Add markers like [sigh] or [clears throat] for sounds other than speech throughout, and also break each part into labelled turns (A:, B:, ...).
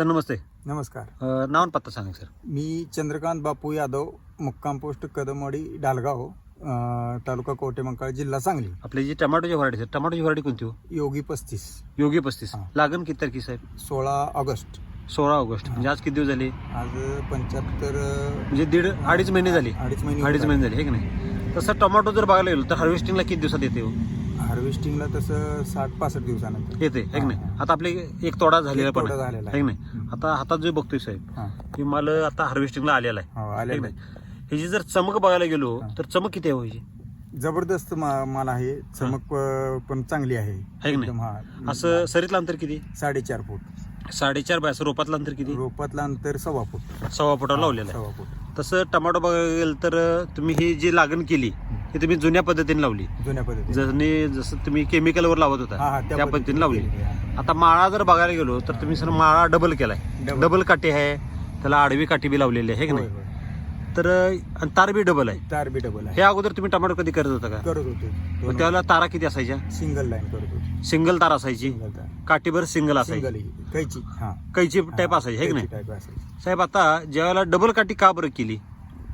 A: Sir नमस्ते.
B: नमस्कार.
A: अ, नाव आणि पत्ता सांगा सर.
B: मी चंद्रकांत बापू यादव मुक्काम पोस्ट कदमवाडी डालगाव अं, तालुका कोटेमंकाळ जिल्हा सांगली.
A: आपली जी टमाटोची व्हरायटी सर टमाटोची व्हरायटी कोणती हो?
B: योगी पस्तीस.
A: योगी पस्तीस.
B: हा.
A: लागण किती तारखे साहेब?
B: सोळा ऑगस्ट.
A: सोळा ऑगस्ट. म्हणजे आज किती दिवस झाले?
B: आज पंच्याहत्तर
A: म्हणजे दीड अडीच महिने झाले.
B: अडीच महिने
A: अडीच महिने झाले हे की नाही? तसं टोमॅटो जर बघायला गेलो तर हार्वेस्टिंगला किती दिवसात येते हो?
B: हार्वेस्टिंगला तसं साठ पासष्ट दिवसानंतर.
A: येते हे की नाही
B: हा, हा.
A: आता आपले एक तोडा झालेला
B: एक
A: पण
B: तोडा
A: आहे.
B: झालेला
A: हे की
B: आहे.
A: नाही आता हातात जो बघतोय साहेब
B: हां.
A: की माल आता हार्वेस्टिंगला आलेला आहे.
B: हो
A: हे
B: आले
A: की नाही ह्याची जर चमक बघायला गेलो
B: हा.
A: तर चमक किती आहे हो ह्याची
B: जबरदस्त मा- माल आहे. चमक अं, पण चांगली आहे.
A: आहे की नाही?
B: एकदम हा.
A: असं सरीतलं अंतर किती?
B: साडेचार फूट.
A: साडेचार बाय असं रोपातलं अंतर किती?
B: रोपातलं अंतर सव्वा फूट.
A: सव्वा फुटावर लावलेलं आहे.
B: सव्वा फूट.
A: तसं टमाटो बघायला गेलं तर तुम्ही ही जी लागण केली ती तुम्ही जुन्या पद्धतीने लावली.
B: जुन्या पद्धतीने.
A: जसं जसं तुम्ही केमिकलवर लावत
B: हा,
A: होता
B: हा,
A: त्या पद्धतीने लावली.
B: केलेली आहे.
A: आता माळा जर बघायला गेलो तर तुम्ही सर माळा डबल केलाय.
B: Double.
A: डबल काठी आहे त्याला आडवी काठी बी लावलेली आहे हे की
B: होय,
A: नाही?
B: होय.
A: तर आणि तार बी डबल आहे.
B: तार बी डबल आहे.
A: हे अगोदर तुम्ही टमाटो कधी करत होता का?
B: करत होतो.
A: त्याला तारा किती असायच्या?
B: सिंगल लाईन करत होतो.
A: सिंगल तार असायची.
B: सिंगल तार.
A: काठीभर सिंगल असायची.
B: सिंगल कैची. हा.
A: कैची टाईप असायची हे की नाही?
B: टाईप असायची.
A: साहेब आता ज्यावेळेला डबल काठी का बरं केली?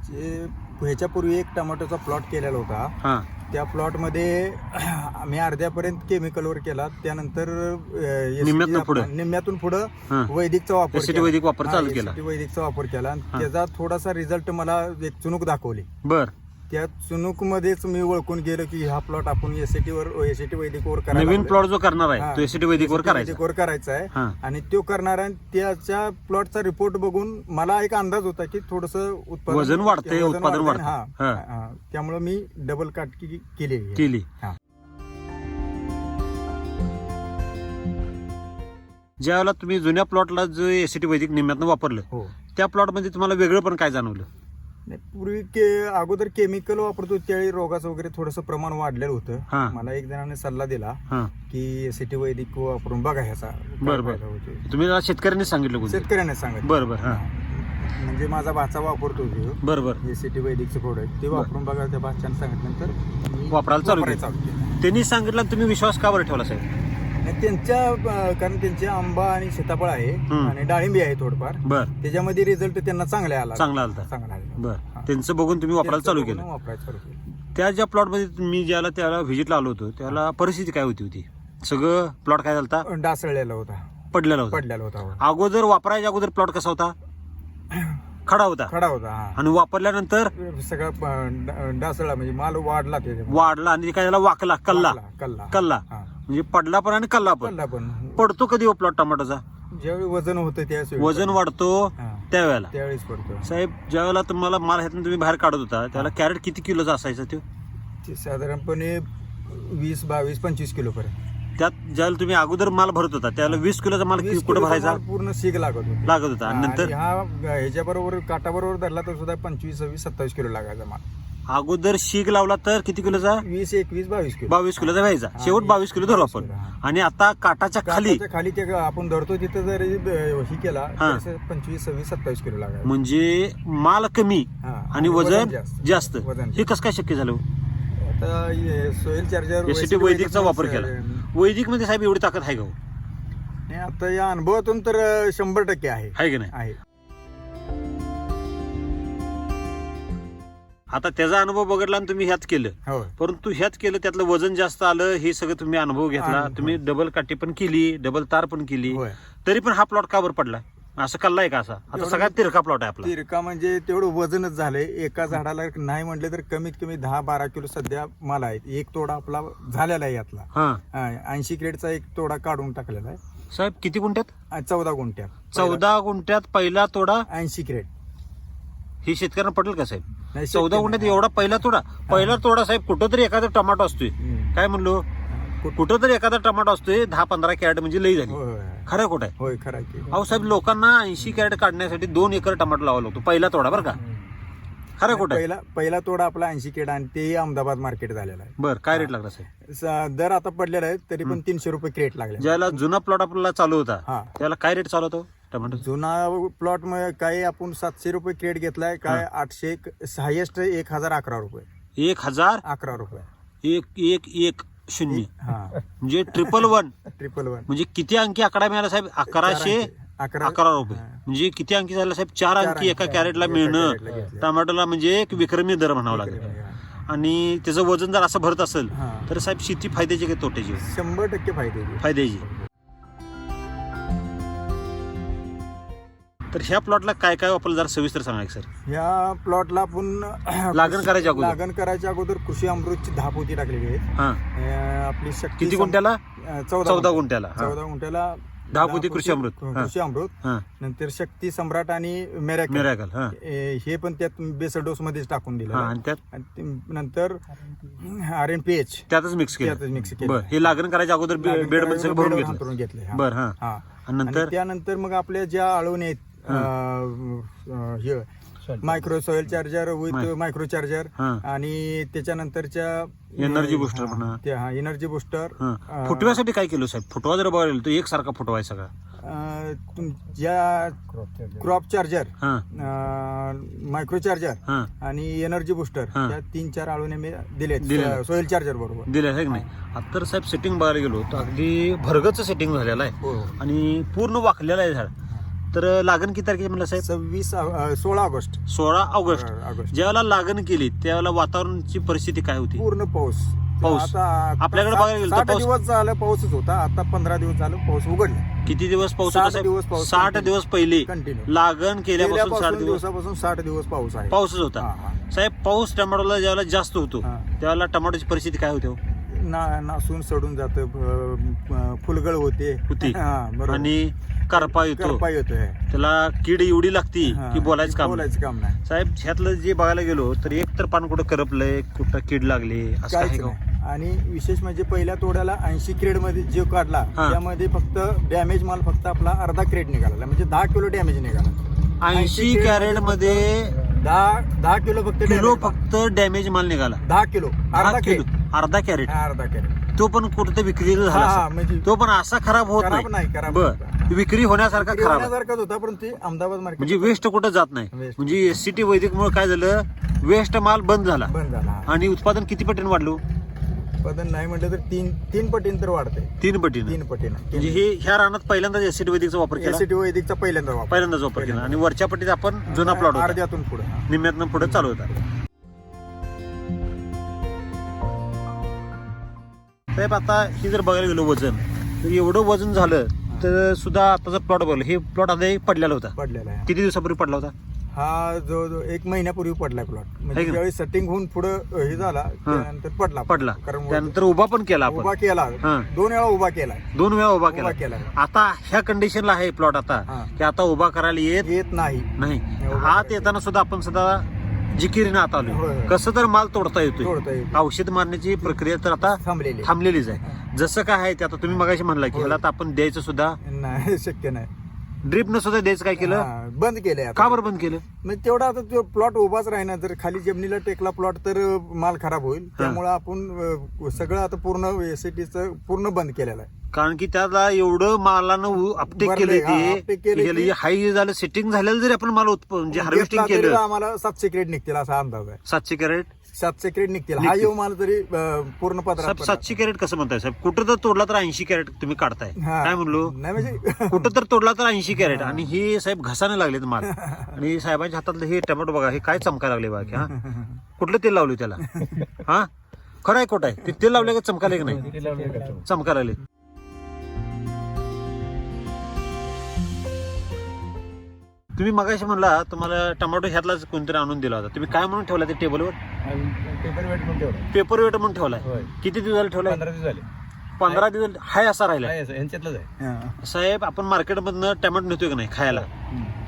B: जे ह्याच्यापूर्वी एक टमाटोचा प्लॉट केलेला होता
A: हा
B: त्या प्लॉटमध्ये [clears throat] आम्ही अर्ध्यापर्यंत केमिकलवर केला त्यानंतर अं,
A: निम्म्यातनं पुढं?
B: निम्म्यातून पुढं
A: हा
B: वैदिकचा वापर
A: SCT
B: केला.
A: वैदिक वापर
B: हा,
A: चालू
B: SCT
A: केला.
B: वैदिकचा वापर केला आणि. त्याचा थोडासा रिझल्ट मला एक चुनूक दाखवली
A: बर
B: त्या चुनूक मध्येच मी ओळखून गेलो की हा प्लॉट आपण एसटी वर एसटी वैदिक वर करायला
A: नवीन
B: लागलोय.
A: प्लॉट जो करणार आहे. तो एसीटी वैदिकवर
B: SCT
A: करायचा
B: वैदिकवर करायचा आहे
A: हा
B: आणि तो करणार आणि त्याच्या प्लॉटचा रिपोर्ट बघून मला एक अंदाज होता की थोडस उत्पादन
A: वजन वाढतंय,
B: वजन
A: उत्पादन
B: वाढतंय.
A: वाढतंय.
B: हा,
A: हा.
B: हा. त्यामुळे मी डबल काटकी केली आहे.
A: केली
B: हा.
A: ज्यावेळेला तुम्ही जुन्या प्लॉटला जो एसीटी वैदिक निम्म्यातनं वापरलं
B: हो
A: त्या प्लॉटमध्ये तुम्हाला वेगळं पण काय जाणवलं
B: नाही, पूर्वी के अगोदर केमिकल वापरतो त्यावेळी रोगाचं वगैरे थोडंसं प्रमाण वाढलेलं
A: हा.
B: होतं मला एक जणाने सल्ला दिला
A: हा.
B: की सिटी वैदिक वापरून बघा ह्याचा काय
A: बरं, बरं.
B: फायदा होतोय.
A: तुम्ही जरा शेतकऱ्यांनी सांगितलं कोणतं?
B: शेतकऱ्याने सांगितलं.
A: बरं बरं हा.
B: म्हणजे माझा भाचा वापरतो तो.
A: बरं बरं.
B: सिटी वैदिकचं प्रोडक्ट ते वापरून बघा त्या भाच्याने सांगितल्यानंतर मी
A: वापरायला चालू
B: वापरायला
A: केलं.
B: चालू केलं.
A: त्यांनी सांगितलं आणि तुम्ही विश्वास का बरं ठेवला साहेब?
B: नाही, त्यांच्या अं, कारण त्यांचे आंबा आणि सीताफळ आहे
A: हम्म.
B: आणि डाळिंबी आहे थोडंफार.
A: बर.
B: त्याच्यामध्ये रिझल्ट त्यांना चांगला आला.
A: चांगला आलता.
B: चांगला आला.
A: बर. त्यांचं बघून तुम्ही वापरायला चालू
B: त्यांचं
A: केलं.
B: बघून वापरायला चालू केलं.
A: त्या ज्या प्लॉटमध्ये मी ज्याला त्याला व्हिजिटला आलो होतो त्याला परिस्थिती काय होती होती? सगळं प्लॉट काय झालता?
B: डासळलेला होता.
A: पडलेला होता.
B: पडलेला होता हो.
A: अगोदर वापरायच्या अगोदर प्लॉट कसा होता? खडा होता.
B: खडा होता हा.
A: आणि वापरल्यानंतर
B: सगळा प- डा- डासळला म्हणजे माल वाढला.
A: वाढला आणि काय झाला? वाकला कल्ला.
B: कल्ला.
A: कल्ला.
B: हा.
A: म्हणजे पडला पण आणि कल्ला पण.
B: कल्ला पण.
A: पडतो कधी हो प्लॉट टमाटोचा
B: ज्यावेळी वजन होतं त्याच वेळी
A: वजन वाढतो
B: हा.
A: त्यावेळेला.
B: त्यावेळेस पडतो.
A: साहेब ज्यावेळेला तुम्हाला माल ह्यातून तुम्ही बाहेर काढत होता त्याला कॅरेट किती किलोचा असायचा तो
B: ते साधारणपणे वीस बावीस पंचवीस किलो पर्यंत
A: त्यात ज्यावेळेला तुम्ही अगोदर माल भरत होता त्यावेळेला वीस किलोचा माल
B: वीस
A: कुठे
B: किलोचा
A: भरायचा?
B: माल पूर्ण सीग लागत होती.
A: लागत होता. आणि नंतर?
B: ह्याच्या बरोबर काटा बरोबर धरला तर सुद्धा पंचवीस सव्वीस सत्तावीस किलो लागायचा माल.
A: अगोदर शीग लावला तर किती किलोचा?
B: वीस एकवीस बावीस किलो.
A: बावीस किलोचा व्हायचा शेवट बावीस किलो धरू आपण. आणि आता काटाच्या खाली
B: काटाच्या खाली ते आपण धरतो तिथं जर ही केला
A: हा.
B: तर पंचवीस सव्वीस सत्तावीस किलो लागायचा.
A: म्हणजे माल कमी
B: हा.
A: आणि वजन
B: जास्त.
A: जास्त.
B: वजन
A: हे कसं काय शक्य झालं?
B: आता सोईल चार्जर
A: वैदिकचा वापर केला. वैदिकमध्ये साहेब एवढी ताकद आहे का हो?
B: आता या अनुभवातून तर अं, शंभर टक्के आहे.
A: आहे की नाही?
B: आहे.
A: आता त्याचा अनुभव बघितला आणि तुम्ही ह्यात केलं.
B: हो.
A: परंतु ह्यात केलं त्यातलं वजन जास्त आलं हे सगळं तुम्ही अनुभव घेतला.
B: अनुभव.
A: तुम्ही डबल काठी पण केली डबल तार पण केली.
B: होय.
A: तरी पण हा प्लॉट का बरं पडला? असं कल्ला आहे का असा? आता
B: एवढं-
A: सगळ्यात तिरका प्लॉट आहे आपला.
B: तिरका म्हणजे तेवढं वजनच झालंय. एका झाडाला नाही म्हटलं तर कमीत कमी दहा बारा किलो सध्या माल आहे. एक तोडा आपला झालेला आहे यातला.
A: हा.
B: ऐंशी ग्रेडचा एक तोडा काढून टाकलेला आहे.
A: साहेब किती गुंठ्यात?
B: आणि चौदा गुंठ्यात.
A: चौदा गुंठ्यात पहिला तोडा?
B: ऐंशी ग्रेड.
A: ही शेतकऱ्यांना पटेल का साहेब?
B: नाही,
A: चौदा गुंठ्यात
B: नाही.
A: एवढा पहिला तोडा. पहिला तोडा साहेब कुठं तरी एखादा टमाटो असतोय.
B: हम्म.
A: काय म्हणलो? कुठं? तरी एखादा टमाटो असतोय दहा पंधरा कॅरेट म्हणजे लई झाली. खरं खोट आहे?
B: होय खरं आहे की.
A: अहो साहेब लोकांना ऐंशी कॅरेट काढण्यासाठी दोन एकर टमाटो लावा लागतो पहिला तोडा बरं का. खरं आहे?
B: पहिला पहिला तोडा आपला ऐंशी केड आणि तेही अहमदाबाद मार्केट झालेला आहे.
A: बर काय रेट लागला साहेब?
B: स- दर आता पडलेला आहे तरी पण तीनशे रुपये क्रेट लागले.
A: ज्याला जुना प्लॉट आपल्याला चालू होता
B: हा.
A: त्याला काय रेट चालू होतो टमाटो?
B: जुना प्लॉटमध्ये काही आपण सातशे रुपये क्रेट घेतलाय काय आठशे हायेस्ट एक हजार अकरा रुपये.
A: एक हजार?
B: अकरा रुपये.
A: एक एक एक. शून्य.
B: हा.
A: म्हणजे ट्रिपल वन
B: ट्रिपल वन
A: म्हणजे किती अंकी आकडा मिळाला साहेब? अकराशे
B: अकरा
A: अकरा रुपये. म्हणजे किती अंकी झाला साहेब? चार अंकी एका कॅरेटला मिळणं. टमाटोला म्हणजे एक विक्रमी दर म्हणावं लागेल. आणि त्याचं वजन जर असं भरत असेल. तर साहेब शेती फायद्याची की तोट्याची?
B: शंभर टक्के फायदे.
A: फायद्याची. तर ह्या प्लॉटला काय काय वापरलं जरा सविस्तर सांगा एक सर.
B: या प्लॉटला आपण [clears throat]
A: लागण करायच्या अगोदर.
B: लागण करायच्या अगोदर कृषी अमृतची दहा पोती टाकलेली आहेत
A: हा.
B: अं, आपली शक्ती
A: किती गुंठ्याला?
B: अं, चौदा
A: चौदा
B: गुंठे.
A: गुंठ्याला. हा.
B: चौदा गुंठ्याला
A: दहा पोती कृषी अमृत. हा.
B: कृषी अमृत.
A: हा.
B: नंतर शक्ती सम्राट आणि मेरॅक
A: मिराकल हा.
B: हे पण त्यात बेसल डोस मध्येच टाकून दिलं
A: हा आणि त्यात?
B: आणि ते- नंतर आर एन पी एच
A: त्यातच मिक्स
B: त्यातच
A: केलं
B: मिक्स केलं.
A: बर हे लागण करायच्या अगोदर बेडमध्ये सगळं भरून घेतलं.
B: घेतले हा.
A: बर हा.
B: हा.
A: आणि नंतर?
B: त्यानंतर मग आपल्या ज्या आळवणी आहेत अं, हे मायक्रो सॉइल चार्जर विथ
A: माय-
B: मायक्रो चार्जर
A: हा.
B: आणि त्याच्यानंतर
A: Energy booster म्हणा.
B: हा एनर्जी बुस्टर
A: हा. फुटव्यासाठी काय केलं साहेब? फुटवा जर बघायला गेलो तर एक सारखा फुटवा आहे सगळा.
B: ज्या क्रॉप चार्जर
A: हा.
B: मायक्रो चार्जर
A: हा.
B: आणि एनर्जी बुस्टर
A: हा.
B: या तीन चार आळवणे मी दिले. सोयल चार्जर बरोबर.
A: दिलं आहे की नाही? आता तर साहेब सेटिंग बघायला गेलो तर अगदी भरगच सेटिंग झालेलं आहे.
B: हो.
A: आणि पूर्ण वाकलेलं आहे झाड. तर लागण किती तारखेची म्हणलं साहेब
B: सव्वीस अं, सोळा ऑगस्ट
A: सोळा ऑगस्ट
B: ऑगस्ट
A: ज्यावेळेला लागण केली त्यावेळेला वातावरणाची परिस्थिती काय होती
B: पूर्ण पाऊस
A: पाऊस.
B: आता
A: आपल्याकडे
B: सात-
A: बघायला गेलं तर
B: साठ
A: पाऊस-
B: दिवस झालं पाऊसच होता आता पंधरा दिवस झालं पाऊस उघडला
A: किती दिवस पाऊस
B: साठ
A: होता
B: दिवस
A: साहेब
B: पाऊस
A: साठ. दिवस पहिले
B: कंटिन्यू
A: लागण केल्यापासून साठ दिवस
B: दिवसापासून साठ दिवस पाऊस आहे
A: पाऊसच होता
B: हा, हा.
A: साहेब पाऊस टमाटोला ज्यावेळेला जास्त होतो
B: हा.
A: त्यावेळेला टमाटोची परिस्थिती काय होते हो?
B: ना नासून सडून जात फुलगळ होते
A: होती.
B: हा, बरोबर.
A: आणि करपा येतो
B: करपा येतोय
A: त्याला कीड एवढी लागती
B: हा.
A: की बोलायचं काम नाही.
B: बोलायचं काम नाही
A: साहेब ह्यातलं जे बघायला गेलो तर एक तर पान कुठं करपलंय कुठं कीड लागली असं आहे
B: काहीच
A: का?
B: नाही आणि विशेष म्हणजे पहिल्या तोड्याला ऐंशी क्रेडमध्ये जे काढला
A: हा.
B: त्यामध्ये फक्त डॅमेज माल फक्त आपला अर्धा क्रेड निघाला म्हणजे दहा किलो डॅमेज निघाला
A: ऐंशी कॅरेटमध्ये
B: दहा दहा किलो फक्त
A: किलो
B: damage.
A: फक्त डॅमेज माल निघाला
B: दहा किलो अर्धा
A: किलो
B: क्रेड
A: अर्धा कॅरेट.
B: हा, अर्धा कॅरेट.
A: तो पण कुठं विक्रीला
B: हा
A: झाला
B: हा. म्हणजे
A: तो पण असा खराब होत
B: खराब नाही, खराब
A: बर.
B: नव्हता.
A: विक्री होण्यासारखा
B: विक्री
A: खराब आहे.
B: होण्यासारखाच होता पण ते अहमदाबाद मार्केट
A: म्हणजे वेस्ट कुठं जात नाही.
B: Waste.
A: म्हणजे एस सी टी वैदिक मुळे काय झालं? वेस्ट माल बंद झाला.
B: बंद झाला हा.
A: आणि उत्पादन किती पटीने वाढलो?
B: उत्पादन नाही म्हटलं तर तीन तीन पटीन तर वाढतंय.
A: तीन पटीने.
B: तीन पटीन.
A: म्हणजे हे ह्या रानात पहिल्यांदाच एस सी टी वैदिकचा वापर केला?
B: एसीटी वैदिकचा पहिल्यांदा वापर
A: पहिल्यांदाच वापर केला. आणि वरच्या पट्टीत आपण जुना प्लॉट होता.
B: अर्ध्यातून पुढे.
A: निम्म्यातनं पुढे चालू होता. साहेब आता ही जर बघायला गेलो वजन तर एवढं वजन झालं तर सुद्धा आताचा प्लॉट बघलं हे प्लॉट आता पडलेला होता.
B: पडलेला आहे.
A: किती दिवसापूर्वी पडला होता?
B: हा जवळजवळ एक महिन्यापूर्वी पडलाय प्लॉट म्हणजे
A: का?
B: ज्यावेळी सेटिंग होऊन पुढे हे झाला त्यानंतर पडला.
A: पडला.
B: कारण
A: त्यानंतर उभा पण केला
B: उभा
A: आपण
B: केला.
A: हा.
B: दोन वेळा उभा केला.
A: दोन वेळा उभा
B: उभा
A: केला.
B: केला.
A: आता ह्या कंडिशनला आहे प्लॉट आता.
B: हा.
A: की आता उभा करायला येत
B: येत नाही.
A: नाही.
B: उभा
A: आत
B: करायला
A: येताना सुद्धा आपण सुद्धा जिकिरीने आत
B: होय,
A: आलो
B: होय.
A: कसं तर माल तोडता येतोय.
B: तोडता येईल
A: औषध मारण्याची प्रक्रिया तर आता
B: थांबलेली
A: थांबलेलीच आहे. जसं काय आहे ते आता तुम्ही मगाशी म्हणला की
B: होय.
A: ह्याला आता आपण द्यायचं सुद्धा
B: नाही शक्य नाही.
A: ड्रिप सुद्धा द्यायचं काय केलं?
B: हा, बंद केलंय आता.
A: का बरं बंद केलं?
B: म्हणजे तेवढा आता तो प्लॉट उभाच राहीना जर खाली जमिनीला टेकला प्लॉट तर माल खराब होईल. त्यामुळे आपण अं, सगळं आता पूर्ण एसीटीचं पूर्ण बंद केलेलं आहे.
A: कारण की त्याला एवढं मालानं अपटेक
B: भरलंय,
A: केलं
B: हा, uptake केलंय
A: ते.
B: की-
A: हाय झालं सेटिंग झालेलं जरी आपण माल उत्प- म्हणजे हार्वेस्टिंग
B: तरी
A: केलं.
B: आम्हाला सातशे क्रेड निघतील असा अंदाज आहे.
A: सातशे कॅरेट
B: सातशे क्रेड निघतील. हा. येऊ माल तरी अं, पूर्ण
A: साहेब
B: पत्रात
A: सातशे कॅरेट कसं म्हणताय साहेब? कुठं तर तोडला तर ऐंशी कॅरेट तुम्ही काढताय.
B: हा.
A: काय म्हणलो?
B: नाही म्हणजे [laughs]
A: कुठं तर तोडला तर ऐंशी कॅरेट आणि ही साहेब घसाने लागलेत माल. [laughs] आणि साहेबांच्या हातातलं हे टोमॅटो बघा हे काय चमकायला लागले बघा हा? कुठलं तेल लावलं त्याला? [laughs] हा? खरं आहे खोटं आहे. ते तेल लावलं का चमकायला की नाही? चमकायला लागले तुम्ही मगाशी म्हणला तुम्हाला टोमॅटो ह्यातलाच कोणतरी आणून दिला होता. तुम्ही काय म्हणून ठेवला ते टेबलवर
B: पेपर वेट पण ठेवला
A: पेपर वेट म्हणून ठेवलाय.
B: होय.
A: किती दिवस ठेवलाय?
B: पंधरा दिवस झाले.
A: पंधरा दिवस हाय असा राहिला
B: यांच्यातलंच आहे.
A: साहेब आपण मार्केटमधनं टोमॅटो नेतोय का नाही खायला?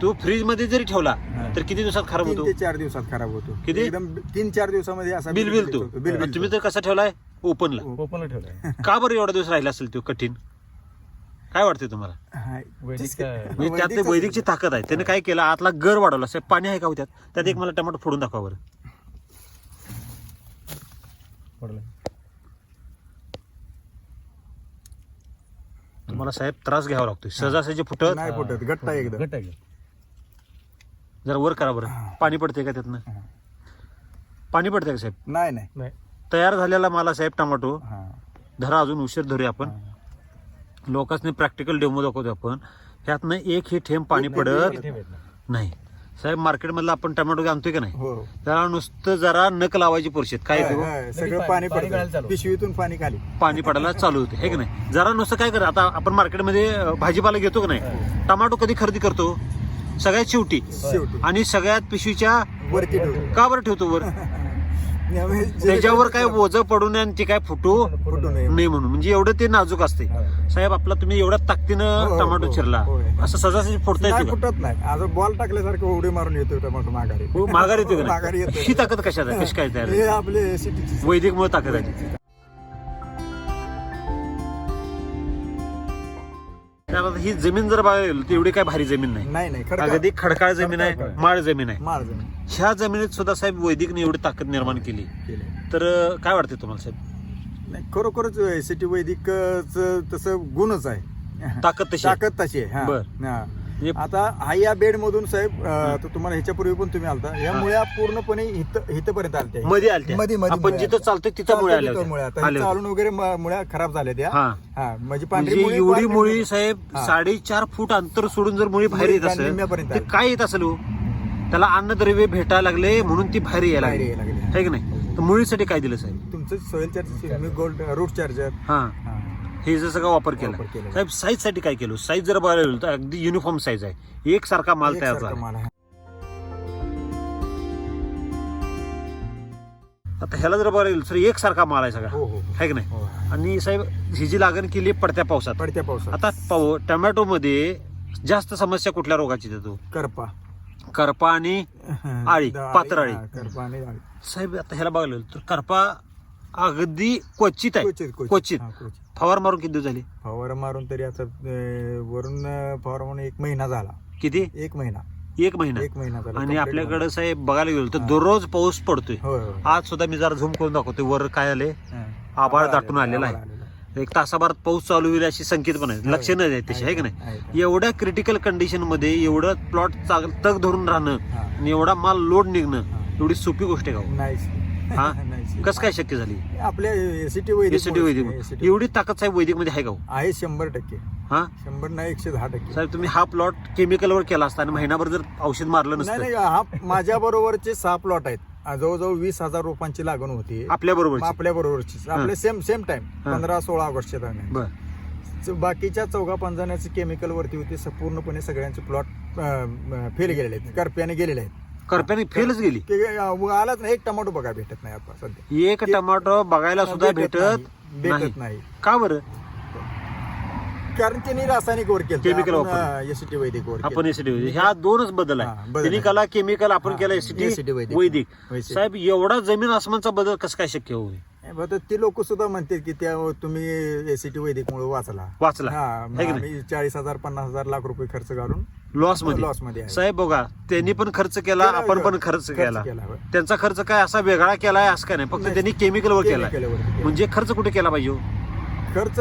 A: तो फ्रीजमध्ये जरी ठेवला
B: हा.
A: तर किती दिवसात खराब
B: तीन
A: होतो?
B: ते चार दिवसात खराब होतो.
A: किती?
B: एकदम तीन चार दिवसामध्ये असा
A: बिल बिल तो
B: बिल बिल
A: तुम्ही तर कसा ठेवलाय? ओपनला
B: ओपनला ठेवलाय.
A: का बरं एवढा दिवस राहिला असेल तो कठीण? काय वाटतंय तुम्हाला? म्हणजे त्यात ते वैदिकची ताकद आहे. त्याने काय केलं? आतला गर वाढवला. साहेब पाणी आहे का हो त्यात? त्यात एक मला टोमॅटो फोडून दाखवा बरं. तुम्हाला साहेब त्रास घ्यावा लागतोय. सहजासहजी फुटत
B: नाही फुटत. गट्टा एकदम.
A: जरा वर करा बरं. पाणी पडते का त्यातनं? पाणी पडते का साहेब?
B: नाही नाही.
A: तयार झालेला मला साहेब टोमॅटो.
B: हा.
A: धरा अजून उशीर धरूया आपण. लोकांनी प्रॅक्टिकल डेमो दाखवतो आपण. ह्यातनं एक ही ठेम पाणी पडत नाही साहेब मार्केटमधलं आपण टोमॅटो आणतोय का नाही?
B: हो.
A: त्याला नुसतं जरा नक लावायची परिषद काय
B: सगळं पाणी पडतं पिशवीतून पाणी खाली. [laughs]
A: पाणी पडायला चालू होते हे की नाही? जरा नुसतं काय कर आता आपण मार्केटमध्ये भाजीपाला घेतो का नाही? टमाटो कधी खरेदी करतो? सगळ्यात शेवटी. आणि सगळ्यात पिशवीच्या
B: वरती ठेवतो.
A: का बरं ठेवतो वर? [laughs] त्याच्यावर काय ओझं पडू नये आणि ते काय फुटू
B: फुटू नये.
A: नाही म्हणून. म्हणजे एवढं ते नाजूक असते. साहेब आपला तुम्ही एवढ्या
B: हो,
A: ताकदीनं
B: हो,
A: टमाटो
B: हो,
A: चिरला. असं सजासजी फोडता येते
B: फुटत नाही. बॉल टाकल्यासारखं उडी मारून येतो टमाटो माघारी.
A: हो, माघारी येते ही ताकद कशात आहे? कशी काय तयार
B: हे आपले
A: वैदिक मुळे ताकद आहे. कारण ही जमीन जर बघायला गेलो तर एवढी काय भारी जमीन नाही
B: नाही नाही खडका
A: अगदी खडकाळ जमीन आहे
B: खडकाळ.
A: माळ जमीन आहे
B: माळ जमीन
A: ह्या जमिनीत सुद्धा साहेब वैदिकने एवढी ताकद निर्माण केली. तर अं, काय वाटते तुम्हाला साहेब
B: नाही खरोखरच सिटी वैदिक तसं गुणच आहे
A: ताकद तशी
B: ताकद तशी आहे हा.
A: बर.
B: हा.
A: म्हणजे
B: आता हा या बेड मधून साहेब अं, तुम्हाला ह्याच्यापूर्वी पण तुम्ही आलता. या मुळ्या पूर्णपणे हित हितपर्यंत आलत्या
A: मध्ये आलत्या
B: मध्ये मध्ये
A: आपण जिथं
B: आलत्या.
A: चालतोय तिथं मुळे आल्या
B: चालतं तिथं
A: होत्या.
B: आता
A: आल्या होत्या.
B: चालून वगैरे म- मुळ्या खराब झाल्या त्या.
A: हा.
B: हा म्हणजे पांढरी
A: म्हणजे
B: मुळी
A: एवढी मुळी साहेब
B: हा.
A: साडेचार फूट अंतर सोडून जर मुळी बाहेर येत
B: मुळी
A: असेल
B: निम्म्यापर्यंत
A: ते
B: आली.
A: काय येत असेल हो? त्याला अन्नद्रव्य भेटायला लागले म्हणून ती बाहेर यायला
B: बाहेर
A: लागली.
B: यायला लागली.
A: आहे की नाही? तर मुळीसाठी काय दिलं साहेब?
B: तुमचं soil charger gold root charger
A: हा. हे. जर सगळं वापर केला.
B: वापर.
A: साहेब साईजसाठी काय केलं? साईज जर बघायला गेलो तर अगदी युनिफॉर्म साईज आहे. एक सारखा माल तयार झाला. आता ह्याला जर बघायला गेलो तर एक सारखा माल आहे सगळा.
B: हो हो हो.
A: आहे की नाही?
B: हो.
A: आणि साहेब ही जी लागण केली पडत्या पावसात.
B: पडत्या पावसात.
A: आता पाहू टोमॅटो मध्ये जास्त समस्या कुठल्या रोगाची देतो?
B: करपा.
A: करपा आणि [laughs] आळी, पात्र आळी.
B: हा, करपा आणि आळी.
A: साहेब आता ह्याला बघायला गेलो तर करपा अगदी क्वचित आहे
B: क्वचित क्वचित
A: क्वचित
B: हा, क्वचित.
A: फवार मारून किती दिवस झाले
B: फवारा मारून तरी आता अं, वरून अं, फवारा मारून एक महिना झाला
A: किती
B: एक महिना
A: एक महिना
B: एक महिना झाला
A: आणि
B: complete
A: आपल्याकडे साहेब बघायला गेलो तर
B: हा.
A: दररोज पाऊस पडतोय
B: झाला. होय होय
A: आज सुद्धा मी जरा झूम करून दाखवतोय वर काय आले
B: हा.
A: आभाळ दाटून आलेलं
B: आभाळ
A: आहे.
B: आलेलं आहे.
A: एक तासाभरात पाऊस चालू होईल अशी संकेत पण आहे. लक्ष नाही आहे तशी आहे की नाही
B: आहे.
A: एवढ्या क्रिटिकल कंडिशनमध्ये एवढं प्लॉट तग धरून राहणं
B: हा.
A: आणि एवढा माल लोड निघणं
B: हा.
A: एवढी सोपी गोष्ट आहे का हो?
B: नाहीच
A: हा? [laughs]
B: नाहीच.
A: कसं काय शक्य झाली?
B: आपल्या
A: एसीटी वैदिक एवढी ताकद साहेब वैदिकमध्ये आहे का हो?
B: आहे शंभर टक्के.
A: हा?
B: शंभर नाही एकशे दहा टक्के.
A: साहेब तुम्ही हा प्लॉट केमिकलवर केला असता आणि महिनाभर जर औषध मारलं
B: नाही
A: नसतं.
B: नाही हा माझ्या बरोबरचे सहा प्लॉट आहेत. आ, जवळजवळ वीस हजार रोपांची लागण होती.
A: आपल्या बरोबर
B: आपल्या बरोबरची आपले सेम सेम टाइम
A: हा.
B: पंधरा सोळा ऑगस्टच्या दरम्यान.
A: बर.
B: च- बाकीच्या चौघा पंजाण्याचे केमिकल वरती होते. स- पूर्णपणे सगळ्यांचे प्लॉट फेल गेलेले आहेत. करप्याने गेलेले आहेत.
A: करप्याने फेलच गेली.
B: ते, आलाच नाही एक टमाटो बघा भेटत नाही आता सध्या.
A: एक टमाटो बघायला सुद्धा भेटत
B: भेटत नाही.
A: का बरं?
B: कारण त्यांनी रासायनिक वर केलं
A: Chemical वापरलं.
B: एसीटी वैदिक वर
A: आपण एसीटी ह्या दोनच बदल
B: हा,
A: आहे
B: बदल
A: केमिकल आपण केलं एसीटी
B: वैदिक.
A: वैदिक.
B: वैदिक.
A: साहेब एवढा जमीन आसमानचा बदल कसं काय शक्य होईल?
B: ते लोक सुद्धा म्हणतात की त्या तुम्ही एसीटी वैदिक मुळे वाचला.
A: वाचला.
B: हा
A: की नाही?
B: आम्ही चाळीस हजार पन्नास हजार लाख रुपये खर्च घालून लॉसमध्ये लॉसमध्ये आहे.
A: साहेब बघा त्यांनी पण खर्च केला
B: केला,
A: आपण पण. खर्च केला
B: केला, होय.
A: त्यांचा खर्च काय असा वेगळा केलाय असं काय नाही फक्त
B: नाही.
A: त्यांनी केमिकलवर
B: Chemical वरती केला.
A: म्हणजे खर्च कुठे केला पाहिजे हो?
B: खर्च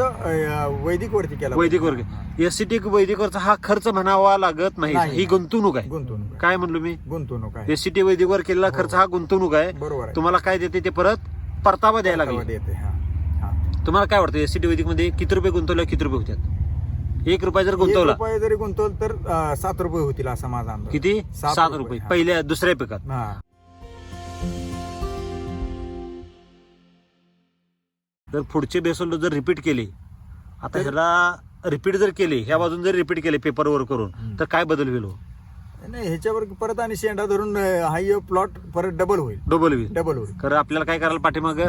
B: वैदिक वरती केला
A: वैदिक. वर्ग एसीटी वैदिकवरचा हा खर्च म्हणावा लागत नाही
B: नाही.
A: ही गुंतवणूक आहे
B: गुंतवणूक.
A: काय म्हणलो मी
B: गुंतवणूक आहे
A: एसीटी वैदिकवर केलेला खर्च हा गुंतवणूक आहे
B: बरोबर आहे
A: तुम्हाला काय देते ते परत परतावा द्यायला
B: परतावा
A: लागले
B: देते, हा. हा.
A: तुम्हाला काय वाटतं एसीटी वैदिकमध्ये किती रुपये गुंतवले किती रुपये होत्यात एक रुपया जर गुंतवला
B: रुपये जरी गुंतवलं तर अं, सात रुपये होतील असा माझा अंदाज
A: किती
B: सात
A: सात
B: रुपये,
A: रुपये. पहिल्या दुसऱ्या पिकात
B: हा
A: जर पुढचे बेसोल जर रिपीट केले आता ह्याला रिपीट जर केले ह्या बाजून जर रिपीट केले पेपरवर करून. तर काय बदल होईल हो?
B: नाही ह्याच्यावर परत आणि शेंडा धरून हाय प्लॉट परत डबल होईल.
A: डबल होईल.
B: डबल होईल.
A: खरं आपल्याला काय करायला पाठीमाग?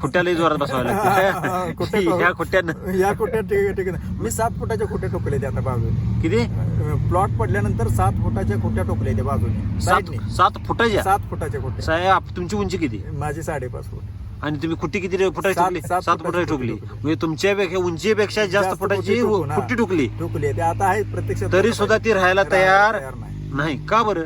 A: खुट्ट्यालाही जोरात बसवायला [laughs] ह्या खुट्ट्यानं
B: या ठीक मी सात फुटाच्या खोट्या टोकले ते आता बाजूने.
A: किती?
B: प्लॉट पडल्यानंतर सात फुटाच्या खोट्या टोकले ते बाजूने.
A: सात फुटाच्या?
B: सात फुटाच्या खोट्या
A: साहेब तुमची उंची किती?
B: माझी साडेपाच फूट.
A: आणि तुम्ही खुट्टी किती फुटाची
B: सात-
A: ठोकली
B: सात फुटाची
A: ठोकली. म्हणजे तुमच्यापेक्षा उंचीपेक्षा जास्त फुटाची
B: फुटी ठोकून.
A: खुट्टी ठोकली
B: टोकली ते आता आहे प्रत्यक्षात
A: तरी सुद्धा ती राहायला तयार
B: नाही.
A: का बरं?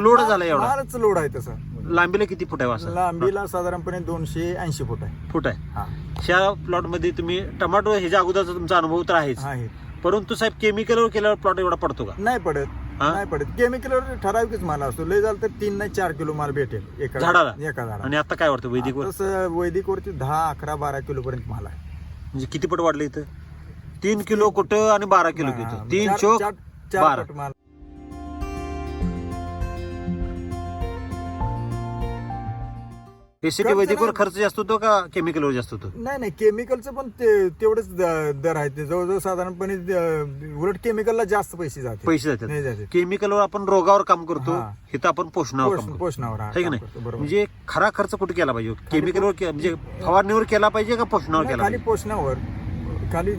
A: लोड झाला एवढा.
B: फारच लोड आहे तसं.
A: लांबीला किती फुट आहे
B: लांबीला साधारणपणे दोनशे ऐंशी फूट आहे.
A: फुट आहे.
B: हा.
A: ह्या प्लॉटमध्ये तुम्ही टमाटो ह्याच्या अगोदरचा तुमचा अनुभव तर आहेच.
B: आहे.
A: परंतु साहेब केमिकलवर केल्यावर प्लॉट एवढा पडतो का?
B: नाही पडत.
A: हा?
B: नाही पडत. केमिकलवर ठराविकच माल असतो. लय झालं तर तीन नाही चार किलो माल भेटेल. एका
A: झाडाला?
B: एका झाडाला.
A: आणि आता काय वाटतं वैदिकवर
B: तसं वैदिक वरती दहा अकरा बारा किलो पर्यंत माल आहे.
A: म्हणजे किती पट वाढलं इथं? तीन किलो कुठं आणि बारा किलो घेतो तीन चोक बारा.
B: पट माल.
A: एसीटी
B: खर्च
A: वैदिकवर
B: नाही.
A: खर्च जास्त होतो का केमिकलवर जास्त होतो?
B: नाही नाही केमिकलचं पण ते तेवढेच द- दर आहेत. ते जवळजवळ साधारणपणे द- उलट केमिकलला जास्त पैसे जाते
A: पैसे
B: नाही
A: जातात.
B: जाते
A: केमिकलवर आपण रोगावर काम करतो
B: हा.
A: इथं आपण पोषणावर काम
B: पोष-
A: करतो.
B: पोषणावर हा,
A: है की
B: काम
A: नाही?
B: करतो, बरोबर.
A: म्हणजे खरा खर्च कुठे केला पाहिजे? केमिकलवर के- म्हणजे फवारणीवर केला पाहिजे का पोषणावर
B: नाही,
A: केला
B: खाली
A: पाहिजे?
B: पोषणावर. खाली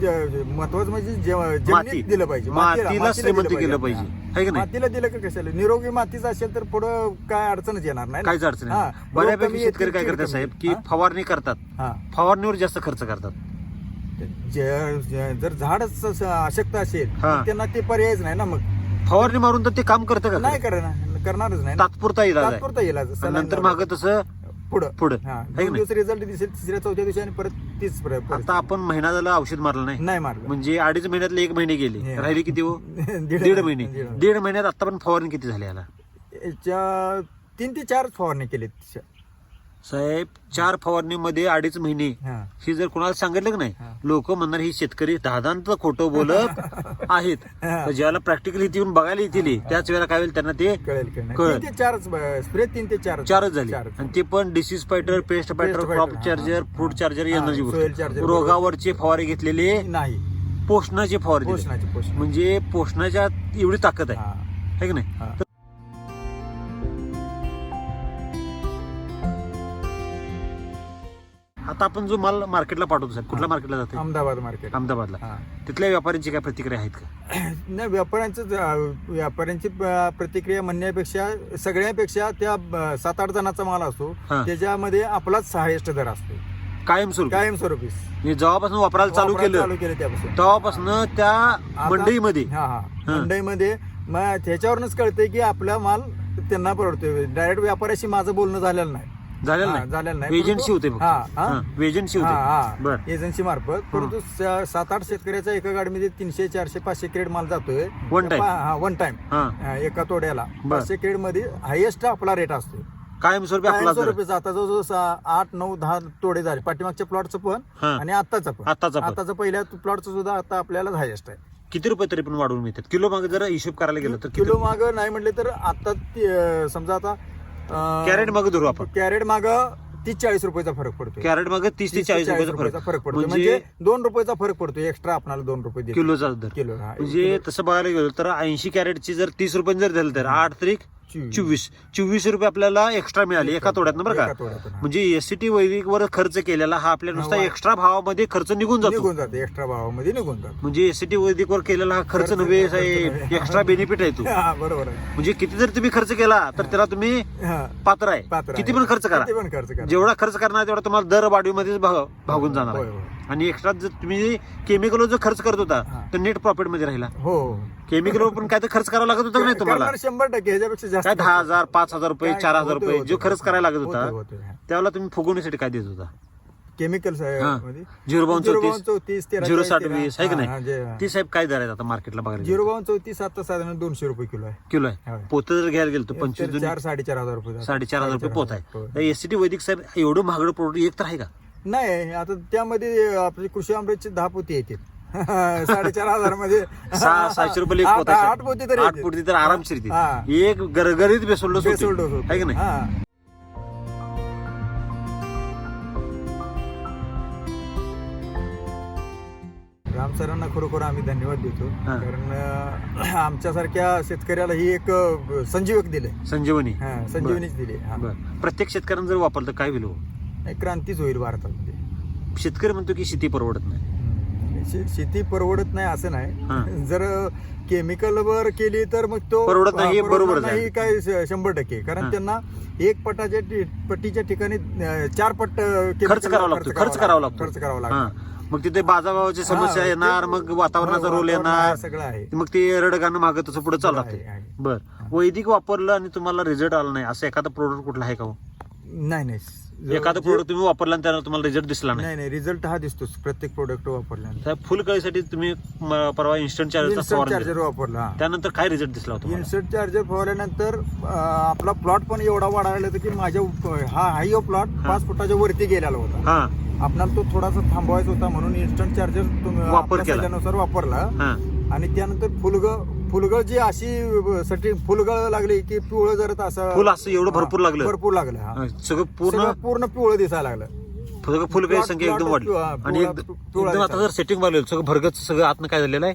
B: महत्वाचं म्हणजे जमिनीत दिलं पाहिजे.
A: मातीला श्रीमंत
B: दिलं
A: केलं पाहिजे की नाही?
B: मातीला दिलं का कशाला? निरोगी मातीच असेल तर पुढं काय अडचणच येणार नाही.
A: काहीच अडचण नाही. बऱ्यापैकी शेतकरी काय करतात साहेब. की
B: हा?
A: फवारणी करतात.
B: हा.
A: फवारणीवर जास्त खर्च करतात.
B: जे- जे- जर झाडच अस- अशक्त असेल
A: हा.
B: तर त्यांना ते पर्यायच नाही ना मग.
A: फवारणी मारून तर ते काम करतं का
B: नाही करणार करणारच नाही ना.
A: तात्पुरता इलाज आहे.
B: तात्पुरता
A: आणि
B: सलाईन
A: नंतर. मागं तसं
B: पुढं.
A: पुढं.
B: हा.
A: की
B: दोन
A: नाही?
B: दिवस रिझल्ट दिसेल तिसऱ्या चौथ्या दिवशी आणि परत तीच पर-
A: आता
B: परिस्थिती.
A: आपण महिना झाला औषध मारलं नाही.
B: नाही मारलं.
A: म्हणजे अडीच महिन्यातले एक महिने गेले.
B: हे.
A: राहिले किती हो? [laughs]
B: दीड
A: महिने.
B: दीड.
A: दीड महिन्यात आता पण फवारणी किती झाली याला?
B: याच्या तीन ते चार फवारणी केली
A: साहेब चार फवारणीमध्ये अडीच महिने
B: हा
A: ही जर कोणाला सांगितलं की नाही. लोक म्हणणार ही शेतकरी दादांत खोटं बोलत [laughs] आहेत
B: हा.
A: तर ज्याला प्रॅक्टिकल इथे येऊन बघायला येतील त्याच वेळेला काय होईल त्यांना ते
B: कळेल कळेल
A: कळेल.
B: तीन ते चारच स्प्रे तीन ते चार
A: चारच झाले. आणि ते पण disease fighter pest fighter
B: fighter,
A: crop
B: हा,
A: चार्जर
B: हा,
A: फ्रूट. चार्जर
B: हा,
A: एनर्जी
B: soil charger, बरोबर.
A: रोगावरचे फवारे घेतलेले
B: नाही
A: पोषणाचे फवारे दिले.
B: पोषणाची पोषण
A: म्हणजे पोषणाच्या एवढी ताकद आहे
B: हा
A: है की नाही
B: हा.
A: आता आपण जो माल मार्केटला पाठवतो साहेब कुठल्या मार्केटला जातो
B: अहमदाबाद मार्केट.
A: अहमदाबादला.
B: हा.
A: तिथल्या व्यापाऱ्यांची काय प्रतिक्रिया आहेत का? [clears throat]
B: नाही व्यापाऱ्यांचं व्यापाऱ्यांची प्रतिक्रिया म्हणण्यापेक्षा सगळ्यापेक्षा त्या सात आठ जणांचा माल असतो.
A: हा.
B: त्याच्यामध्ये आपलाच हायेस्ट दर असतो.
A: कायमस्वरूपी?
B: कायमस्वरूपी
A: म्हणजे जेव्हापासून वापरायला चालू केलं
B: चालू केलं त्यापासून.
A: तेव्हापासून त्या
B: आता-
A: मंडईमध्ये.
B: हा हा.
A: हा.
B: मंडईमध्ये मग त्याच्यावरूनच कळतंय की आपला माल त्यांना परवडतोय. डायरेक्ट व्यापाऱ्याशी माझं बोलणं झालेलं नाही.
A: झालेलं
B: हा,
A: नाही.
B: झालेलं नाही.
A: एजन्सी होते फक्त.
B: हा, हा.
A: हा, एजन्सी
B: हा
A: होते बर.
B: एजन्सी मार्फत. परंतु स- सात आठ शेतकऱ्याच्या एका गाडीमध्ये तीनशे चारशे पाचशे क्रेड माल जातोय.
A: One time.
B: हा वन टाइम
A: हा.
B: एका तोड्याला.
A: बर.
B: पाचशे क्रेडमध्ये हायेस्ट आपला रेट असतो
A: कायमस्वरूपी आपला दर
B: रुपये आता जवळजवळ सा- आठ नऊ दहा तोडे झाले. पाठीमागच्या प्लॉटचं पण
A: हा.
B: आणि आताचं पण.
A: आताचा पण.
B: आताचं पहिल्या प्लॉटचं सुद्धा आता आपल्याला हायेस्ट आहे.
A: किती रुपये तरी पण वाढवून मिळतात? किलो मागे जर हिशोब करायला गेलं तर
B: किलो माग नाही म्हटले तर आता ती, अं, समजा आता
A: कॅरेट मागे धरू आपण.
B: कॅरेट माग तीस चाळीस रुपयाचा फरक पडतो
A: कॅरेट मागे तीस ते चाळीस रुपयाचा फरक.
B: फरक पडतो
A: म्हणजे
B: म्हणजे दोन रुपयाचा फरक पडतो एक्स्ट्रा आपल्याला दोन रुपये.
A: किलोचा दर.
B: किलो.
A: म्हणजे तसं बघायला गेलो तर ऐंशी कॅरेटची जर तीस रुपये जर झालं तर आठ तरी
B: चोवीस.
A: चोवीस रुपये आपल्याला एक्स्ट्रा मिळाले एका तोड्यात बरं का. म्हणजे एसटी वैदिक वर खर्च केलेला हा आपल्या नुसता. एक्स्ट्रा भावामध्ये खर्च निघून जातो
B: निघून जाते एक्स्ट्रा भावामध्ये निघून जातो
A: म्हणजे एसटी वैदिक वर केलेला हा खर्च नव्हे. एक्स्ट्रा बेनिफिट आहे तो
B: बरोबर
A: म्हणजे किती जर तुम्ही खर्च केला तर त्याला तुम्ही पात्र आहे. किती पण खर्च करा जेवढा खर्च करणार तेवढा तुम्हाला दर वाढीमध्येच भाग- भागून जाणार. आणि एक्स्ट्रा जर तुम्ही केमिकलवर जो खर्च करत होता
B: हा.
A: तर नेट प्रॉफिटमध्ये राहिला
B: हो
A: केमिकलवर पण काय तर खर्च करावा लागत होता का नाही तुम्हाला
B: करणार शंभर टक्के ह्याच्यापेक्षा जास्त
A: काय दहा हजार पाच हजार रुपये
B: काय
A: चार हजार
B: होतं,
A: रुपये
B: होतं,
A: जो खर्च
B: होतं.
A: करायला लागत
B: होतं,
A: होता
B: होतं.
A: त्यावेळेला तुम्ही फुगवण्यासाठी काय देत होता
B: केमिकल्स आहे
A: हा.
B: मध्ये.
A: झिरो बावन
B: झिरो
A: चौतीस
B: बावन चौतीस तेरा
A: झिरो साठ
B: तेरा.
A: वीस आहे की
B: हा, हा, जे-
A: नाही ती साहेब काय दर आहेत आता मार्केटला बघायला
B: झिरो बावन चौतीस आता साधारण दोनशे रुपये किलो आहे
A: किलो आहे. पोत जर घ्यायला गेलो तर पंचवीस
B: तर
A: दोन
B: चार साडेचार हजार रुपये.
A: साडेचार हजार रुपये पोत. आहे एसटी वैदिक साहेब एवढं महागडं प्रोडक्ट एक तर आहे का
B: नाही आता त्यामध्ये आपली कृषी आमरेजची दहा पोती येतील साडेचार हजारमध्ये
A: सहा सातशे रुपये एक
B: आठ-
A: पोत आहे,
B: आठ पोती तरी
A: आठ
B: येतील.
A: पोती तर आरामशीर.
B: हा.
A: एक गरगरीत बेसोल्ड
B: बेसोल्ड होतो.
A: आहे की नाही
B: हा. राम सरांना खरोखर आम्ही धन्यवाद देतो
A: हा.
B: कारण अं, आमच्यासारख्या शेतकऱ्याला ही एक अं, संजीवक दिले
A: संजीवनी
B: संजीवनीच दिली हा.
A: बर प्रत्येक शेतकऱ्यानं जर वापरलं तर काय होईल हो?
B: एक क्रांतीच होईल भारतामध्ये.
A: शेतकरी म्हणतो की शेती परवडत नाही.
B: शे- शेती परवडत नाही असं. नाही. जर केमिकल वर केली तर मग तो
A: परवडत नाही हे बरोबरच आहे.
B: नाही काय श- शंभर टक्के.
A: हा.
B: कारण त्यांना एक पटाच्या टी- पट्टीच्या ठिकाणी अं, चार पट अं, chemical
A: खर्च करावा लागतो खर्च करावा लागतो.
B: खर्च करावा
A: हा.
B: लागतो
A: मग तिथे बाजाभावाची समस्या
B: हा,
A: येणार
B: ते-
A: मग वातावरणाचा रोल
B: वातावरण
A: येणार.
B: सगळं आहे.
A: मग ते रडगाणं मागं तसं पुढे चालू
B: आहे.
A: बर. वैदिक वापरलं आणि तुम्हाला रिझल्ट आला नाही असं एखादा प्रोडक्ट कुठला आहे का हो?
B: नाही नाही.
A: एखादा प्रोडक्ट तुम्ही वापरला आणि त्याला तुम्हाला रिझल्ट दिसला नाही.
B: नाही नाही रिझल्ट हा दिसतोच प्रत्येक प्रोडक्ट वापरल्यानंतर.
A: फुल कळीसाठी तुम्ही म, परवा इन्स्टंट
B: चार्जर
A: दिला.
B: वापरला
A: त्यानंतर काय रिझल्ट दिसला होता?
B: इन्स्टंट चार्जर फवारल्यानंतर अं, आपला प्लॉट पण एवढा वाढायला होता की माझ्या उप- हा हाय प्लॉट पाच फुटाच्या वरती गेलेला होता.
A: हा.
B: आपणाला तो थोडासा थांबवायचा होता म्हणून इन्स्टंट चार्जर
A: वापर केला.
B: नुसार वापरला.
A: हा.
B: आणि त्यानंतर फुलग फुलगळ जी अशी सटी फुलगळ लागली की पिवळं जर असं
A: फुल असं एवढं भरपूर लागलं
B: भरपूर लागलं हा.
A: हा, सगळं पूर्ण
B: सगळं पूर्ण पिवळं दिसायला लागलं
A: सगळं फुल काही
B: plot-
A: संख्या एकदम वाढली
B: पिवळा-
A: आणि
B: पिवळा-
A: एकदम
B: पिवळा
A: एकदम आता
B: दिसायला.
A: जर सेटिंग वाढलं सगळं भरगत सगळं आतनं काय झालेलं आहे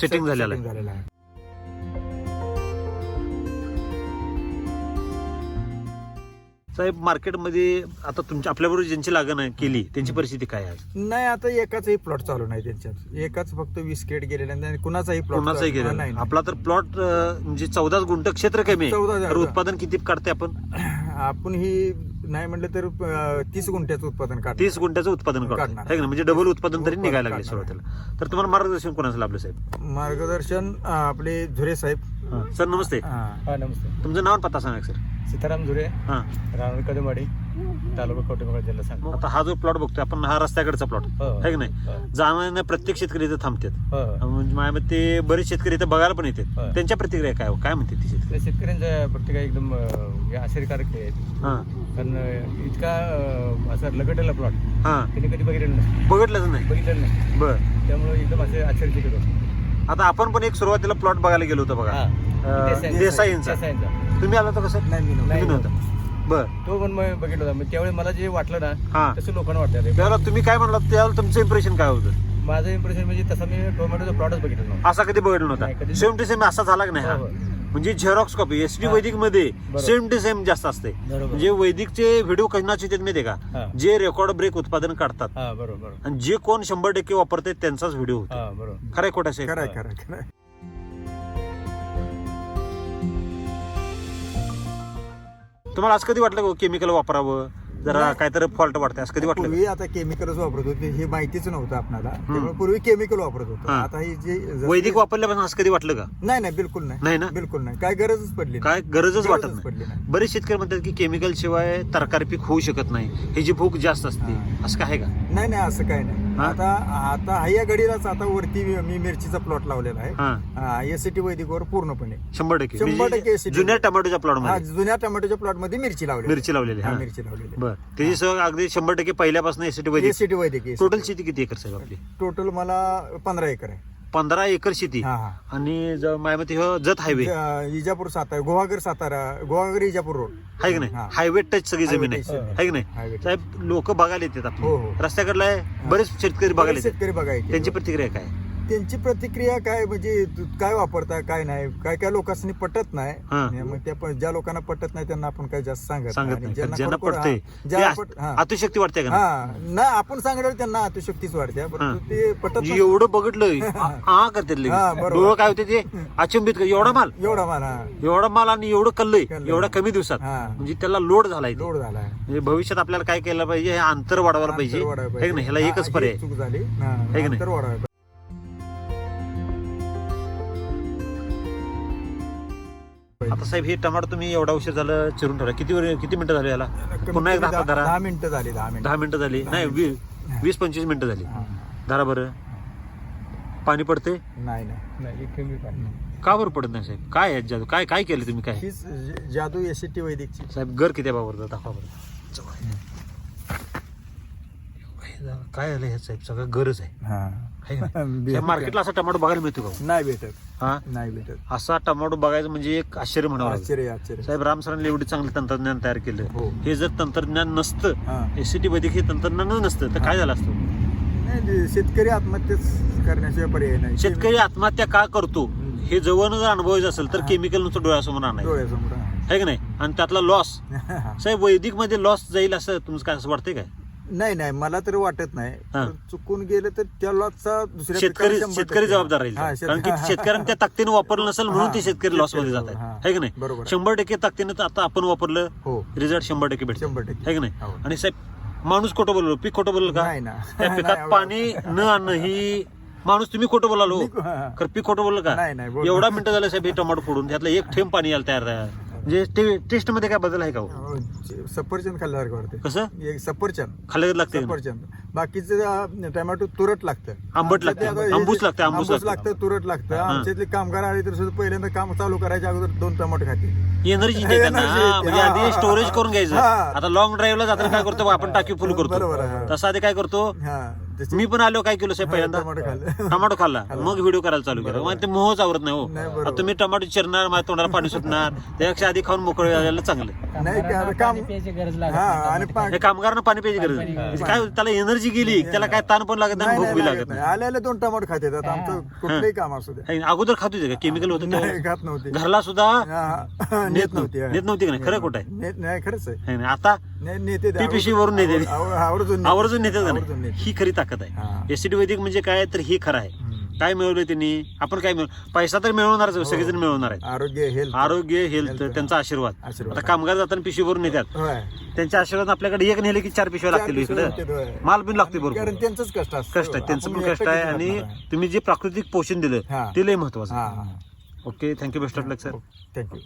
A: Setting झालेलं आहे.
B: झालेलं आहे
A: साहेब मार्केटमध्ये आता तुमच्या आपल्याबरोबर ज्यांची लागण आहे केली त्यांची परिस्थिती काय आहे
B: नाही आता एकाचाही प्लॉट चालू नाही त्यांच्यात. एकाच फक्त वीस केट गेलेला नाही कुणाचाही प्लॉट
A: कोणाचाही गेलं
B: नाही.
A: आपला तर प्लॉट म्हणजे चौदा गुंठ क्षेत्र कमी आहे.
B: 14
A: तर उत्पादन किती काढते आपण? [clears throat]
B: आपण ही नाही म्हणलं तर अं, तीस गुंठ्याचं उत्पादन काढ
A: तीस गुंठ्याचं उत्पादन काढतो
B: काढणार.
A: है का नाही? म्हणजे डबल उत्पादन तरी
B: उत्पादन
A: निघायला लागले
B: काढणार.
A: सुरुवातीला. तर तुम्हाला मार्गदर्शन कोणाचं लाभलं साहेब?
B: मार्गदर्शन अं, आपले झुरे साहेब.
A: सर नमस्ते.
B: हा.
C: हा नमस्ते.
A: तुमचं नाव आणि पत्ता सांगा सर.
C: सीताराम झुरे
A: हा.
C: कदमवाडी तालुका कवटेमंगळ जिल्हा सांग
A: आता हा जो प्लॉट बघतोय आपण हा रस्त्याकडचा प्लॉट
C: हो.
A: आहे की नाही?
C: हो.
A: जाण्याने प्रत्येक शेतकरी इथं थांबतात.
C: हो.
A: म्हणजे माझ्या मते बरेच शेतकरी इथं बघायला पण येतात.
C: हो.
A: त्यांच्या प्रतिक्रिया काय हो? काय म्हणते ती शेतकरी?
C: तर शेतकऱ्यांचा प्रत्येक एकदम अं, हे आश्चर्यकारक हे आहेत.
A: हा.
C: कारण अं, इतका अं, असा लगटेला प्लॉट
A: हा.
C: त्यांनी कधी बघितलेलं नसतं.
A: बघितलंच नाही.
C: बघितलेलं नाही
A: बर.
C: त्यामुळे एकदम असे आश्चर्यचकित होतो
A: आता आपण पण एक सुरुवातीला प्लॉट बघायला गेलो होतो बघा. अं, देसाईंचा
C: देसाईंचा.
A: तुम्ही आला होता कसं
B: नाही मी नव्हतो.
A: तुम्ही नव्हता बर
C: तो पण मी बघितला होता मग त्यावेळी मला जे वाटलं
A: हा.
C: ना तसं लोकांना वाटलं रे.
A: त्यावेळेला तुम्ही काय म्हणलात त्यावेळेला तुमचं इम्प्रेशन काय होतं
C: माझं इम्प्रेशन म्हणजे तसं मी टोमॅटोचा प्लॉटच बघितलं नव्हतं
A: असा कधी बघितला
C: नाही,
A: नव्हता सेम टू सेम असा झाला की नाही हा?
C: हो, हो.
A: म्हणजे झेरॉक्स कॉपी एस डी
C: हा. वैदिकमध्ये.
A: सेम टू सेम जास्त असते. म्हणजे वैदिकचे व्हिडिओ कशनाचे आहेत माहितीये का?
C: हा.
A: जे रेकॉर्ड ब्रेक उत्पादन काढतात.
C: हा
A: आणि जे कोण शंभर टक्के वापरतात त्यांचाच व्हिडिओ होतो.
C: हा बरोबर.
A: खरंय खोटा साहेब तुम्हाला आज कधी वाटलं केमिकल वापरावं? जरा
B: नाही.
A: काहीतरी फॉल्ट वाटतंय असं कधी वाटलं
B: पूर्वी आता केमिकलच वापरत होते हे माहितीच नव्हतं आपणाला त्यामुळे पूर्वी केमिकल वापरत होतो
A: हा.
B: आता ही जे
A: वैदिक वापरल्यापासून असं कधी वाटलं का
B: नाही नाही बिलकुल नाही
A: नाही ना?
B: बिलकुल नाही काय गरजच पडली नाही.
A: काय गरजच वाटत
B: गरजच पडली
A: नाही
B: नाही.
A: बरेच शेतकरी म्हणतात की केमिकल शिवाय तरकारी पीक होऊ शकत नाही ह्याची भूक जास्त असते
B: हा.
A: असं काय आहे का
B: नाही नाही असं काय नाही
A: हा?
B: आता आता ह्या घडीलाच आता वरती मी मिरचीचा प्लॉट लावलेला आहे.
A: हा.
B: एस टी वैदिकवर पूर्णपणे.
A: शंभर टक्के.
B: शंभर
A: म्हणजे
B: टक्के SCT.
A: जुन्या टमाटोच्या प्लॉट
B: हा
A: मध्ये.
B: जुन्या टोमॅटोच्या प्लॉटमध्ये मिरची लावली
A: मिरची लावलेली
B: हा
A: हा.
B: मिरची लावलेली
A: बर. त्याची सगळं अगदी शंभर टक्के पहिल्यापासून एसीटी वैदिक.
B: एसीटी वैद्यकीय
A: टोटल शेती किती एकर साहेब आपली?
B: टोटल मला पंधरा एकर आहे.
A: पंधरा एकर शेती.
B: हा हा.
A: आणि ज- माझ्या मते ह्यो जत हायवे.
B: इजापूर सातारा गोवागर सातारा गोवागर इजापूर रोड.
A: आहे की नाही. हायवे टच सगळी जमीन आहे.
B: touch जमीन.
A: आहे की नाही. साहेब लोक बघायला येतात
B: हो,
A: आपली.
B: हो.
A: रस्त्याकडला आहे बरेच शेतकरी बघायला येतात.
B: शेतकरी बघायचे
A: त्यांची प्रतिक्रिया काय?
B: त्यांची प्रतिक्रिया काय म्हणजे तू काय वापरता काय नाही काय काय लोकांनी पटत नाही
A: हा.
B: आणि मग त्या ज्या लोकांना पटत नाही त्यांना आपण काय जास्त सांगत
A: सांगत
B: आणि
A: नाही
B: ज्यांना
A: पण ज्यांना
B: खरोखर-
A: पडते
B: हा, ज्याला पट- हा.
A: अतिशक्ती वाटते का नाही?
B: हा नाही आपण सांगितलं त्यांना अतिशक्तीच वाढते
A: हा.
B: परंतु ते पटत
A: म्हणजे. एवढं बघितलं [laughs] हा करतात लगेच.
B: हा, बरोबर.
A: डोळं काय होते ते अचंबित कर- एवढा माल
B: एवढा मला
A: एवढा माल आणि एवढं कल्लय
B: कल्लय.
A: एवढ्या कमी दिवसात
B: हा.
A: म्हणजे त्याला लोड झालाय ते.
B: लोड झाला
A: म्हणजे भविष्यात आपल्याला काय केलं पाहिजे हे अंतर वाढवायला पाहिजे
B: अंतर वाढवायला
A: है की नाही ह्याला
B: हा,
A: एकच
B: ही
A: पर्याय
B: चूक झाली हा,
A: है की नाही?
B: अंतर वाढवायला
A: आता साहेब हे टमाटर तुम्ही एवढा उशीर झालं चिरून ठेवला. किती वेळ किती मिनिटं झाली याला? पुन्हा एकदा हातात
B: दहा
A: धरा.
B: दहा मिनिटं झाली दहा मिनिटं.
A: दहा मिनिटं झाली. नाही वी- वीस पंचवीस मिनिटं झाली.
B: हा.
A: धरा बरं. पाणी पडते
B: नाही नाही.
C: नाही एक कमी पाणी.
A: का बरं पडत नाही साहेब? काय आहे जादू? काय काय केलं तुम्ही? काय?
B: हीच जादू एसीटी वैदिकची.
A: साहेब घर किती बाबा? दाखवा बरं. काय झालं हे साहेब सगळं गरज आहे.
B: हा.
A: है मार्केटला [laughs] असा टमाटो बघायला मिळतो का हो?
B: नाही भेटत.
A: हा?
B: नाही भेटत.
A: असा टमाटो बघायचं म्हणजे एक आश्चर्य म्हणावं लागेल.
B: आश्चर्य आश्चर्य.
A: साहेब राम सरांनी एवढी चांगलं तंत्रज्ञान तयार केलं.
B: हो.
A: हे जर तंत्रज्ञान नसतं
B: हा.
A: एसीटी हे तंत्रज्ञान नसतं तर काय झालं असतं?
B: नाही शेतकरी आत्महत्याच करण्याशिवाय पर्याय नाही.
A: शेतकरी आत्महत्या का करतो?
B: हम्म.
A: हे जवळ जर अनुभवायचं असेल तर
B: हा.
A: केमिकल नुसतं डोळ्यासमोर आणायचं
B: डोळ्यासमोर
A: आहे की नाही? आणि त्यातला लॉस [laughs] साहेब वैदिकमध्ये लॉस जाईल असं तुमचं काय असं वाटतंय काय?
B: नाही नाही मला तर वाटत नाही
A: हा.
B: पण चुकून गेलं तर त्या लॉसचा दुसऱ्या
A: शेतकरी
B: पिकाला शंभर
A: शेतकरी जबाबदार राहील
B: हा, शेत-
A: कारण की शेतकऱ्यांनी त्या ताकदीने वापरलं नसेल म्हणून
B: हा.
A: ते शेतकरी लॉसमध्ये जात
B: हा.
A: आहे है की नाही
B: बरोबर.
A: शंभर टक्के ताकदीने तर आता आपण वापरलं
B: हो
A: रिझल्ट शंभर टक्के भेटतो
B: शंभर टक्के.
A: है की नाही
B: हो.
A: आणि साहेब माणूस खोटं बोललो पीक खोटं बोललं का
B: नाही ना.
A: त्या पिकात पाणी न आणणं ही माणूस तुम्ही खोटं बोलालो
B: मी- हा.
A: तर पीक खोटं बोललं का
B: नाही, नाही, बोललो.
A: एवढा मिनिटं झालं साहेब हे टमाटो फोडून त्यातलं एक थेंब पाणी यायला तयार आहे म्हणजे टेस्टमध्ये काय बदल आहे का हो?
B: जे- सफरचंद खाल्ल्यासारखं वाटतं
A: कसं?
B: एक सफरचंद.
A: खाल्लं लागते
B: सफरचंद. बाकीचं टोमॅटो तुरट लागतं.
A: आंबट
B: आमच्या ते
A: लागतं.
B: हे
A: आंबूस लागतं, आंबूस
B: आंबूस
A: लागतं.
B: लागतं तुरट लागतं. आमच्यातले कामगार आले तर सुद्धा पहिल्यांदा काम चालू करायच्या अगोदर दोन टोमॅटो खाते
A: एनर्जी येते त्यांना
B: Energy
A: हा,
B: येते.
A: म्हणजे
B: हा,
A: आधी
B: हा,
A: स्टोरेज
B: हा.
A: करून घ्यायचं.
B: हा.
A: आता लॉंग ड्राईव्हला जाताना काय करतो? आपण टाकी फुल
B: बरोबर
A: करतो. तसं आधी काय करतो?
B: हा.
A: मी पण आलो काय केलं साहेब पहिल्यांदा?
B: टोमॅटो खाल्लं.
A: टमाटो खाल्ला. मग व्हिडिओ करायला चालू केला. मग ते मोहच आवरत नाही हो. आता तुम्ही टमाटो चिरणार माझ्या तोंडाला पाणी सुटणार. त्यापेक्षा आधी खाऊन मोकळे झालेलं चांगलं.
B: नाही का- काम
D: प्यायची गरज लागत
B: हा
D: नाही
B: आणि
A: कामगारांना पाणी प्यायची गरज नाही. म्हणजे काय त्याला एनर्जी गेली त्याला काय ताण पण लागत नाही भूक बी
B: लागत नाही. आल्याला दोन टमाटो खाते आता आमचं कुठलंही काम असू दे.
A: अगोदर खात होते का? केमिकल होतं?
B: खात नव्हते.
A: घरला सुद्धा
B: नेत नव्हती.
A: नेत नव्हती का नाही? खरं खोटं आहे?
B: नाही खरंच आहे.
A: नाही, आता
B: नेते
A: पिशवी वरून नेते.
B: आवर- आवर- आवर्जून
A: का नाही?
B: नेते.
A: ही खरी ताकद आहे.
B: हा.
A: एसिड वैदिक म्हणजे काय तर ही खरं आहे. काय मिळवलं त्यांनी? आपण काय मिळव पैसा तर मिळवणारच आहे, सगळेजण मिळवणार आहेत.
B: आरोग्य हेल्थ
A: आरोग्य हेल्थ त्यांचा आशीर्वाद. आता कामगार जाताना पिशवी भरून
B: होय.
A: त्यांच्या आशीर्वाद आपल्याकडे एक नेले की चार पिशव्या लागतील इकडे. माल बिन लागते बरोबर
B: त्यांचंच कष्ट
A: कष्ट आहे त्यांचं पण कष्ट आहे आणि
B: आहे?
A: तुम्ही जे प्राकृतिक पोषण दिलं
B: हा.
A: ते लय महत्वाचं
B: हा
A: आहे. Okay thank you best of luck sir
B: thank you